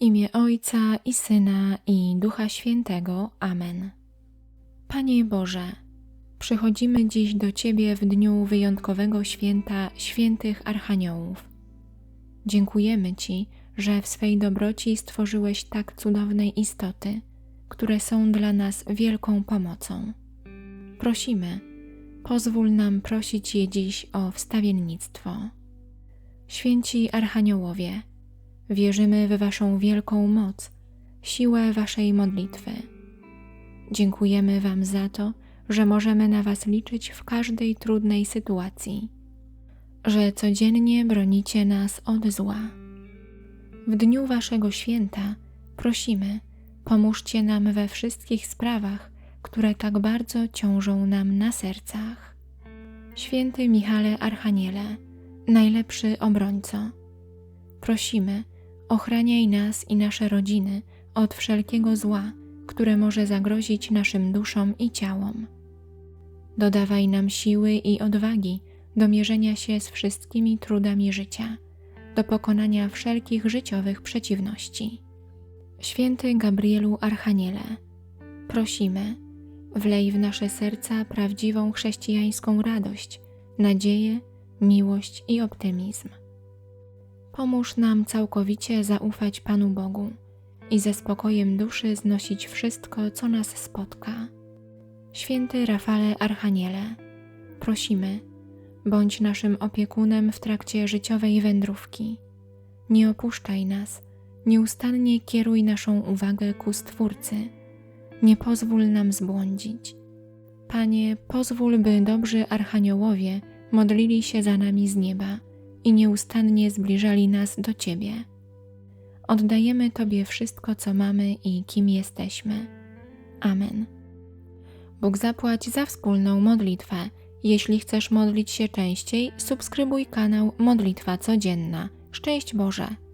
imię Ojca i Syna i Ducha Świętego. Amen. Panie Boże, przychodzimy dziś do Ciebie w dniu wyjątkowego święta świętych Archaniołów. Dziękujemy Ci, że w swej dobroci stworzyłeś tak cudowne istoty, które są dla nas wielką pomocą. Prosimy, pozwól nam prosić je dziś o wstawiennictwo. Święci Archaniołowie, wierzymy w Waszą wielką moc, siłę Waszej modlitwy. Dziękujemy Wam za to, że możemy na Was liczyć w każdej trudnej sytuacji, że codziennie bronicie nas od zła. W dniu Waszego święta prosimy, pomóżcie nam we wszystkich sprawach, które tak bardzo ciążą nam na sercach. Święty Michale Archaniele, najlepszy obrońco, prosimy, ochraniaj nas i nasze rodziny od wszelkiego zła, które może zagrozić naszym duszom i ciałom. Dodawaj nam siły i odwagi do mierzenia się z wszystkimi trudami życia, do pokonania wszelkich życiowych przeciwności. Święty Gabrielu Archaniele, prosimy, wlej w nasze serca prawdziwą chrześcijańską radość, nadzieję, miłość i optymizm. Pomóż nam całkowicie zaufać Panu Bogu i ze spokojem duszy znosić wszystko, co nas spotka. Święty Rafale Archaniele, prosimy, bądź naszym opiekunem w trakcie życiowej wędrówki. Nie opuszczaj nas, nieustannie kieruj naszą uwagę ku Stwórcy. Nie pozwól nam zbłądzić. Panie, pozwól, by dobrzy archaniołowie modlili się za nami z nieba i nieustannie zbliżali nas do Ciebie. Oddajemy Tobie wszystko, co mamy i kim jesteśmy. Amen. Bóg zapłać za wspólną modlitwę. Jeśli chcesz modlić się częściej, subskrybuj kanał Modlitwa Codzienna. Szczęść Boże!